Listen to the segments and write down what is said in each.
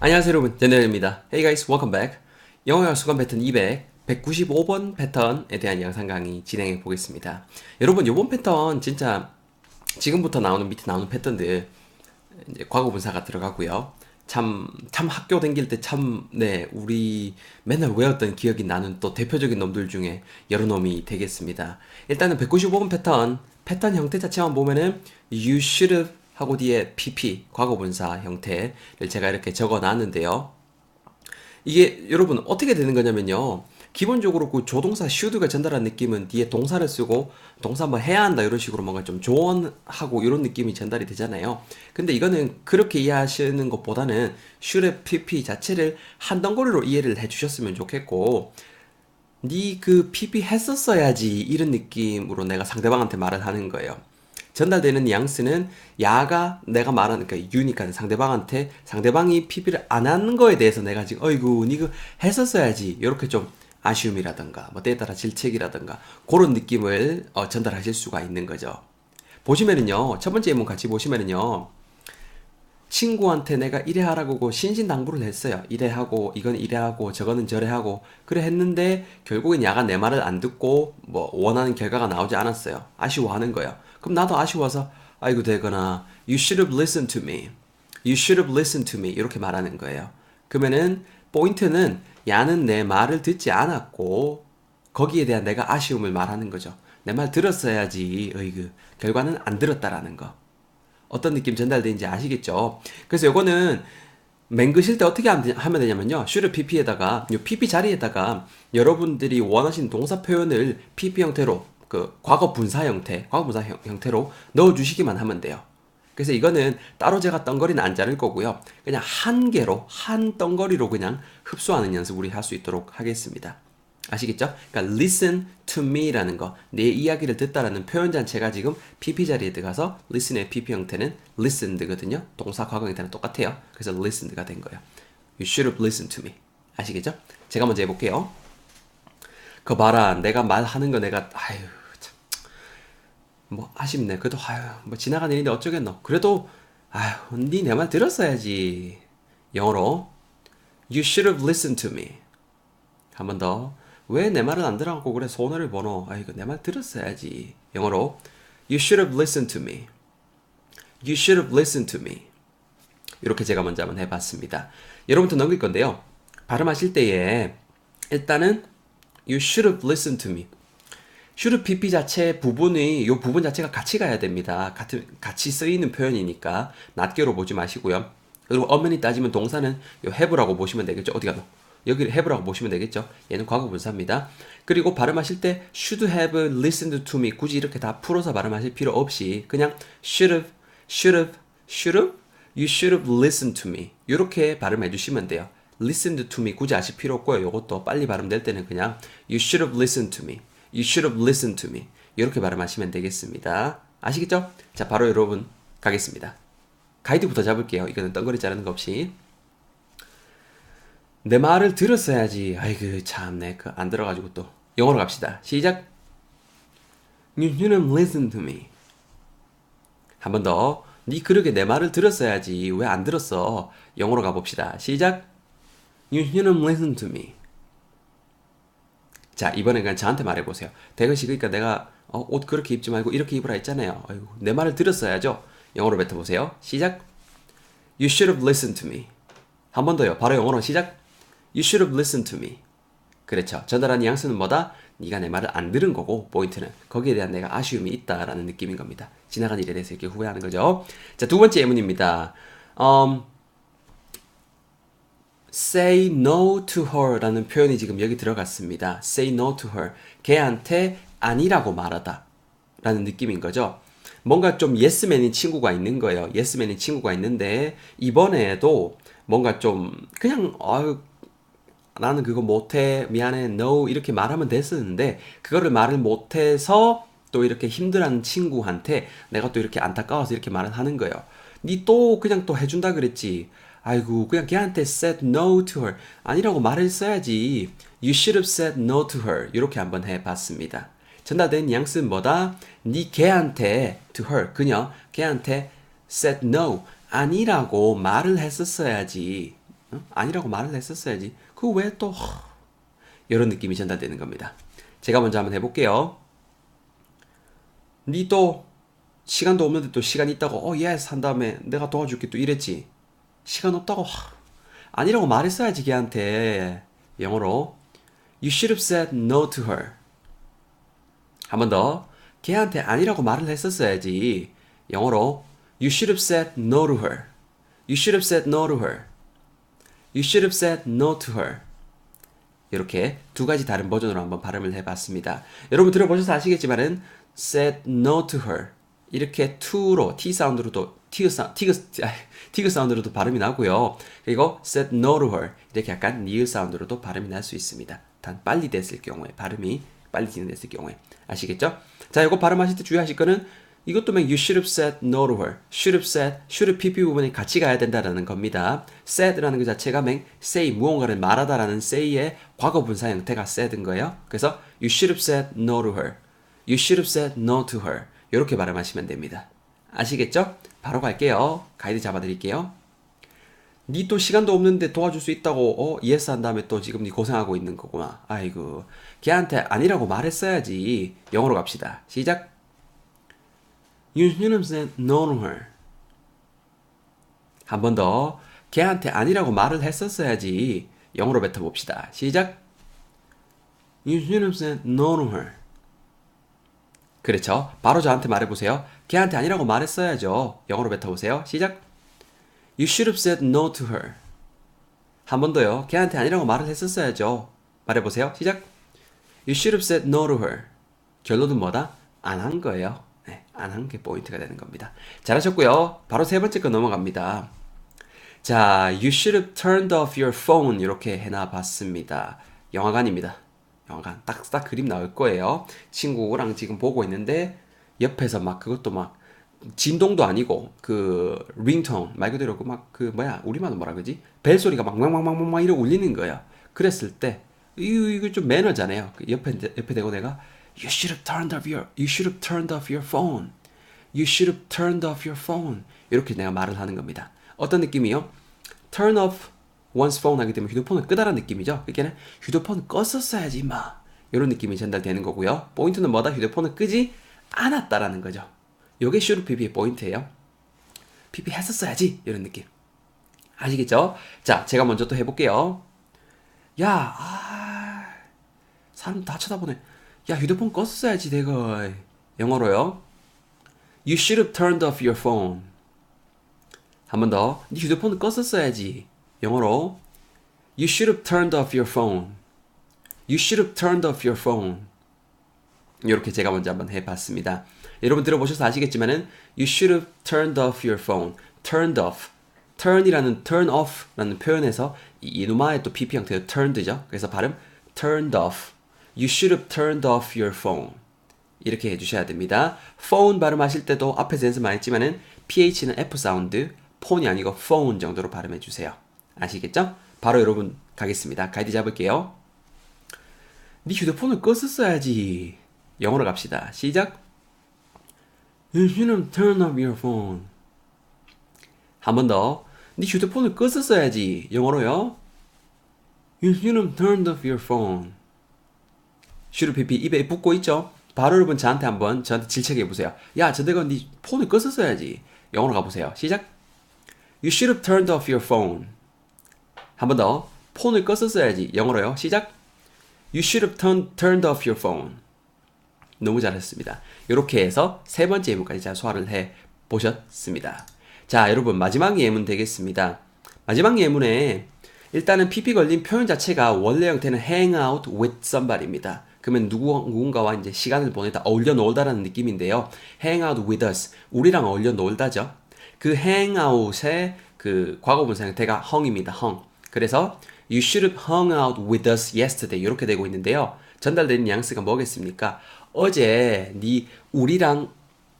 안녕하세요 여러분. 젠데입니다. Hey guys welcome back. 영어와 수감 패턴 200 195번 패턴에 대한 영상 강의 진행해 보겠습니다. 여러분 이번 패턴 진짜 지금부터 나오는 밑에 나오는 패턴들 이제 과거 분사가 들어가고요. 참, 참 학교 다닐 때 참, 네, 우리 맨날 외웠던 기억이 나는 또 대표적인 놈들 중에 여러 놈이 되겠습니다. 일단은 195번 패턴, 패턴 형태 자체만 보면은 you should have 하고 뒤에 pp 과거분사 형태를 제가 이렇게 적어 놨는데요. 이게 여러분 어떻게 되는 거냐면요. 기본적으로 그 조동사 should가 전달한 느낌은 뒤에 동사를 쓰고 동사 뭐 해야 한다 이런 식으로 뭔가 좀 조언하고 이런 느낌이 전달이 되잖아요. 근데 이거는 그렇게 이해하시는 것보다는 should pp 자체를 한 덩어리로 이해를 해주셨으면 좋겠고 니 그 pp 했었어야지 이런 느낌으로 내가 상대방한테 말을 하는 거예요. 전달되는 뉘앙스는 야가 내가 말하는 그러니까 유니까 상대방한테 상대방이 PP를 안 하는 거에 대해서 내가 지금 어이구 니그 했었어야지 이렇게 좀 아쉬움이라든가 뭐 때에 따라 질책이라든가 그런 느낌을 어, 전달하실 수가 있는 거죠. 보시면은요 첫 번째 예문 같이 보시면은요 친구한테 내가 이래 하라고 신신당부를 했어요. 이래 하고 이건 이래 하고 저거는 저래 하고 그래 했는데 결국엔 야가 내 말을 안 듣고 뭐 원하는 결과가 나오지 않았어요. 아쉬워하는 거예요. 그럼 나도 아쉬워서 아이고 되거나 you should have listened to me. you should have listened to me 이렇게 말하는 거예요. 그러면은 포인트는 야는 내 말을 듣지 않았고 거기에 대한 내가 아쉬움을 말하는 거죠. 내 말 들었어야지. 어이그 결과는 안 들었다라는 거. 어떤 느낌 전달되는지 아시겠죠? 그래서 요거는 맹그실 때 어떻게 하면 되냐면요. 슈르 PP에다가 요 PP 자리에다가 여러분들이 원하시는 동사 표현을 PP 형태로 그 과거 분사 형태, 과거 분사 형, 태로 넣어 주시기만 하면 돼요. 그래서 이거는 따로 제가 덩거리는 안 자를 거고요. 그냥 한 개로 한 덩거리로 그냥 흡수하는 연습 우리 할 수 있도록 하겠습니다. 아시겠죠? 그러니까 listen to me라는 거, 내 이야기를 듣다라는 표현 자체가 지금 PP 자리에 들어가서 listen의 PP 형태는 listened거든요. 동사 과거 형태는 똑같아요. 그래서 listened가 된 거예요. You should have listened to me. 아시겠죠? 제가 먼저 해볼게요. 그 봐라, 내가 말하는 거 내가 참. 뭐 아쉽네. 그래도 아유 뭐 지나간 일인데 어쩌겠노. 그래도 아유 니내 말 들었어야지. 영어로 You should have listened to me. 한 번 더. 왜 내 말을 안 들어갖고 그래 손해를 보노 아 이거 내 말 들었어야지 영어로 You should have listened to me You should have listened to me 이렇게 제가 먼저 한번 해봤습니다 여러분도 넘길 건데요 발음하실 때에 일단은 You should have listened to me should pp 자체 부분이 이 부분 자체가 같이 가야 됩니다 같은 같이 쓰이는 표현이니까 낱개로 보지 마시고요 그리고 엄연히 따지면 동사는 요 have라고 보시면 되겠죠 어디 가노 여기를 have라고 보시면 되겠죠. 얘는 과거 분사입니다. 그리고 발음하실 때 should have listened to me 굳이 이렇게 다 풀어서 발음하실 필요 없이 그냥 should have, should have, should have, you should have listened to me 이렇게 발음해 주시면 돼요. listened to me 굳이 아실 필요 없고요. 이것도 빨리 발음될 때는 그냥 you should have listened to me, you should have listened to me 이렇게 발음하시면 되겠습니다. 아시겠죠? 자, 바로 여러분 가겠습니다. 가이드부터 잡을게요. 이거는 덩거리 자르는 거 없이. 내 말을 들었어야지. 아이고 참내 그 안 들어가지고 또 영어로 갑시다. 시작. You should have listened to me. 한 번 더. 네 그러게 내 말을 들었어야지. 왜 안 들었어? 영어로 가봅시다. 시작. You should have listened to me. 자 이번엔 그냥 저한테 말해보세요. 대건씨 그러니까 내가 어, 옷 그렇게 입지 말고 이렇게 입으라 했잖아요. 아이고, 내 말을 들었어야죠. 영어로 뱉어보세요. 시작. You should have listened to me. 한 번 더요. 바로 영어로 시작. You should have listened to me. 그렇죠. 전달한 뉘앙스는 뭐다? 네가 내 말을 안 들은 거고 포인트는 거기에 대한 내가 아쉬움이 있다라는 느낌인 겁니다. 지나간 일에 대해서 이렇게 후회하는 거죠. 자, 두 번째 예문입니다. um, say no to her라는 표현이 지금 여기 들어갔습니다. say no to her. 걔한테 아니라고 말하다. 라는 느낌인 거죠. 뭔가 좀 예스맨인 친구가 있는 거예요. 예스맨인 친구가 있는데 이번에도 뭔가 좀 그냥 아유 나는 그거 못해 미안해 no 이렇게 말하면 됐었는데 그거를 말을 못해서 또 이렇게 힘들어하는 친구한테 내가 또 이렇게 안타까워서 이렇게 말을 하는 거예요. 니 또 그냥 또 해준다 그랬지. 아이고 그냥 걔한테 said no to her 아니라고 말했어야지. You should have said no to her 이렇게 한번 해봤습니다. 전달된 뉘앙스는 뭐다? 니 걔한테 to her 그녀 걔한테 said no 아니라고 말을 했었어야지. 어? 아니라고 말을 했었어야지. 그 왜 또 이런 느낌이 전달되는 겁니다. 제가 먼저 한번 해볼게요. 니또 시간도 없는데 또 시간 있다고 어 예스 한 다음에 내가 도와줄게 또 이랬지. 시간 없다고 하, 아니라고 말했어야지 걔한테 영어로 You should have said no to her. 한 번 더. 걔한테 아니라고 말을 했었어야지. 영어로 You should have said no to her. You should have said no to her. You should have said no to her. 이렇게 두 가지 다른 버전으로 한번 발음을 해봤습니다. 여러분 들어보셔서 아시겠지만은 said no to her 이렇게 to로 t 사운드로도 티그 사 티그 티그 사운드로도 발음이 나고요. 그리고 said no to her 이렇게 약간 니을 사운드로도 발음이 날 수 있습니다. 단 빨리 됐을 경우에 발음이 빨리 진행됐을 경우에 아시겠죠? 자, 이거 발음하실 때 주의하실 거는 이것도 막 you should have said no to her, should have said, should have pp 부분이 같이 가야 된다라는 겁니다. said라는 그 자체가 맹 say 무언가를 말하다라는 say의 과거 분사 형태가 said인 거예요. 그래서 you should have said no to her, you should have said no to her 이렇게 발음하시면 됩니다. 아시겠죠? 바로 갈게요. 가이드 잡아드릴게요. 니 또 시간도 없는데 도와줄 수 있다고 어 예스 한 다음에 또 지금 니 고생하고 있는 거구나. 아이고 걔한테 아니라고 말했어야지. 영어로 갑시다. 시작. You should have to her. 한 번 더. 걔한테 아니라고 말을 했었어야지. 영어로 뱉어봅시다. 시작. You should have to her. 그렇죠. 바로 저한테 말해보세요. 걔한테 아니라고 말했어야죠. 영어로 뱉어보세요. 시작. You should have said no to her. 한 번 더요. 걔한테 아니라고 말을 했었어야죠. 말해보세요. 시작. You should have said no to her. 결론은 뭐다? 안 한 거예요. 네, 안한 게 포인트가 되는 겁니다. 잘하셨고요. 바로 세 번째 거 넘어갑니다. 자, you should have turned off your phone 이렇게 해놔 봤습니다. 영화관입니다. 영화관 딱딱 그림 나올 거예요. 친구랑 지금 보고 있는데 옆에서 막 그것도 막 진동도 아니고 그 링톤 말 그대로 그 막 그 뭐야 우리말은 뭐라 그러지 벨 소리가 막 망망망망망 이러 울리는 거예요. 그랬을 때 이거 이거 좀 매너잖아요. 그 옆에 옆에 대고 내가 You should have turned off your You should have turned off your phone. You should have turned off your phone. 이렇게 내가 말을 하는 겁니다. 어떤 느낌이요? Turn off one's phone 하기 때문에 휴대폰을 끄다라는 느낌이죠. 그러니까 휴대폰을 껐었어야지 마. 이런 느낌이 전달되는 거고요. 포인트는 뭐다? 휴대폰을 끄지 않았다라는 거죠. 요게 should pp의 포인트예요. pp 했었어야지 이런 느낌. 아시겠죠? 자, 제가 먼저 또 해볼게요. 야, 아, 사람 다 쳐다보네. 야, 휴대폰 껐어야지 내가. 영어로요. You should have turned off your phone. 한 번 더. 네 휴대폰을 껐었어야지. 영어로. You should have turned off your phone. You should have turned off your phone. 이렇게 제가 먼저 한번 해봤습니다. 여러분 들어보셔서 아시겠지만은 You should have turned off your phone. Turned off. turn이라는 turn off라는 표현에서 이 이누마의 또 pp 형태의 turned죠. 그래서 발음 turned off. You should have turned off your phone. 이렇게 해주셔야 됩니다. phone 발음하실 때도 앞에서 연습 많이 했지만은 ph는 f 사운드, 폰이 아니고 phone 정도로 발음해 주세요. 아시겠죠? 바로 여러분 가겠습니다. 가이드 잡을게요. 네 휴대폰을 껐었어야지. 영어로 갑시다. 시작. You should turned off your phone. 한 번 더. 네 휴대폰을 껐었어야지. 영어로요. You should turned off your phone. pp 입에 붙고 있죠? 바로 여러분 저한테 한번 저한테 질책해 보세요. 야, 저 내가 네 폰을 껐었어야지. 영어로 가보세요. 시작. You should have turned off your phone. 한 번 더. 폰을 껐었어야지. 영어로요. 시작. You should have turn, turned off your phone. 너무 잘했습니다. 이렇게 해서 세 번째 예문까지 잘 소화를 해 보셨습니다. 자, 여러분 마지막 예문 되겠습니다. 마지막 예문에 일단은 PP 걸린 표현 자체가 원래 형태는 hang out with somebody입니다. 그러면 누군가와 이제 시간을 보내다, 어울려 놀다라는 느낌인데요. hang out with us. 우리랑 어울려 놀다죠. 그 hang out의 그 과거분사 형태가 hung입니다. hung. 그래서 you should have hung out with us yesterday. 이렇게 되고 있는데요. 전달되는 뉘앙스가 뭐겠습니까? 어제 네 우리랑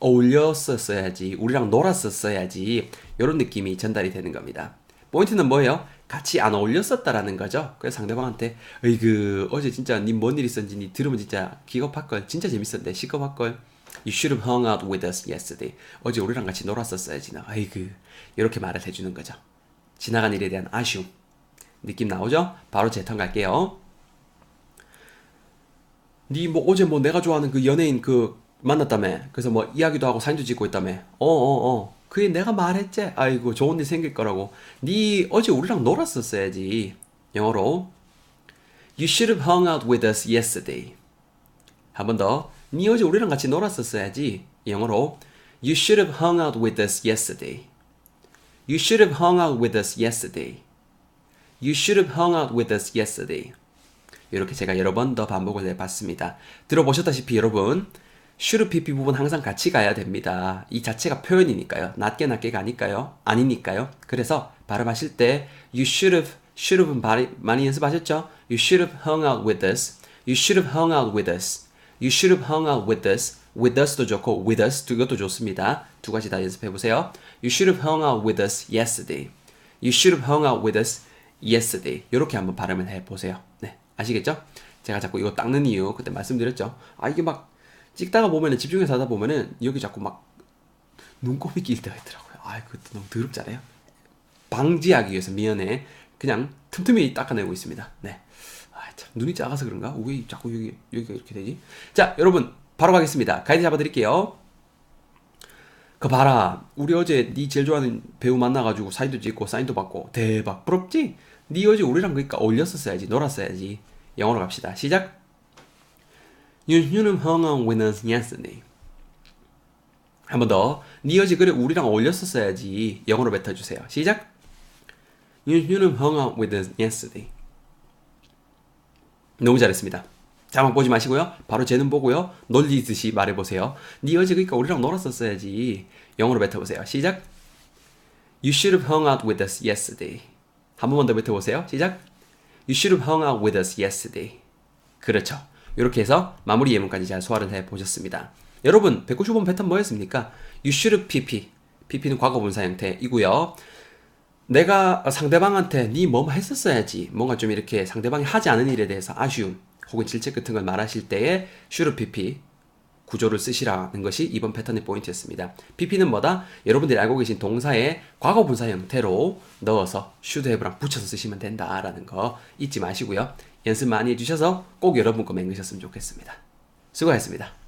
어울렸었어야지, 우리랑 놀았었어야지 이런 느낌이 전달이 되는 겁니다. 포인트는 뭐예요? 같이 안 어울렸었다라는 거죠. 그래서 상대방한테 어이그 어제 진짜 니 뭔 일 있었는지 니 들으면 진짜 기겁할 걸, 진짜 재밌었는데 시겁할 걸. You should have hung out with us yesterday. 어제 우리랑 같이 놀았었어야지 나. 아이그 이렇게 말을 해주는 거죠. 지나간 일에 대한 아쉬움 느낌 나오죠? 바로 제 턴 갈게요. 니 뭐 어제 뭐 내가 좋아하는 그 연예인 그 만났다며. 그래서 뭐 이야기도 하고 사진도 찍고 있다며. 어어 어. 그게 내가 말했지. 아이고 좋은 일 생길 거라고. 니 어제 우리랑 놀았었어야지. 영어로 You should have hung out with us yesterday. 한 번 더. 니 어제 우리랑 같이 놀았었어야지. 영어로 You should have hung out with us yesterday. You should have hung out with us yesterday. You should have hung out with us yesterday. 이렇게 제가 여러 번 더 반복을 해봤습니다. 들어보셨다시피 여러분, should pp 부분 항상 같이 가야 됩니다. 이 자체가 표현이니까요. 낮게 낮게가 아니까요. 아니니까요. 그래서 발음하실 때 you should have, should have는 많이, 많이 연습하셨죠? You should have hung out with us. You should have hung out with us. You should have hung out with us. with us도 좋고 with us 두 것도 좋습니다. 두 가지 다 연습해 보세요. You should have hung out with us yesterday. You should have hung out with us yesterday. 이렇게 한번 발음을 해 보세요. 네. 아시겠죠? 제가 자꾸 이거 닦는 이유 그때 말씀드렸죠. 아 이게 막 찍다가 보면은 집중해서 하다 보면은 여기 자꾸 막 눈곱이 낄 때가 있더라고요. 아 그것도 너무 더럽잖아요. 방지하기 위해서 미연에 그냥 틈틈이 닦아내고 있습니다. 네. 아, 참 눈이 작아서 그런가? 왜 자꾸 여기 여기가 이렇게 되지? 자, 여러분 바로 가겠습니다. 가이드 잡아드릴게요. 그 봐라, 우리 어제 네 제일 좋아하는 배우 만나가지고 사진도 찍고 사인도 받고 대박 부럽지? 네 어제 우리랑 그러니까 어울렸었어야지 놀았어야지. 영어로 갑시다. 시작. You should have hung out with us yesterday. 한 번 더. 네 어제 그래 우리랑 어울렸었어야지. 영어로 뱉어주세요. 시작. You should have hung. 너무 잘했습니다. 자막 보지 마시고요. 바로 제는 보고요. 놀리듯이 말해보세요. 네 어제 그러니까 우리랑 놀았었어야지. 영어로 뱉어보세요. 시작. You should have hung out with us yesterday. 한 번만 더 뱉어보세요. 시작. You should have hung out with us yesterday. 그렇죠. 이렇게 해서 마무리 예문까지 잘 소화를 해보셨습니다. 여러분, 195번 패턴 뭐였습니까? You should have pp. pp는 과거 분사 형태이고요. 내가 상대방한테 네 뭐뭐 했었어야지. 뭔가 좀 이렇게 상대방이 하지 않은 일에 대해서 아쉬움 혹은 질책 같은 걸 말하실 때에 should pp 구조를 쓰시라는 것이 이번 패턴의 포인트였습니다. pp는 뭐다? 여러분들이 알고 계신 동사의 과거 분사 형태로 넣어서 should have랑 붙여서 쓰시면 된다라는 거 잊지 마시고요. 연습 많이 해주셔서 꼭 여러분 거 맹으셨으면 좋겠습니다. 수고하셨습니다.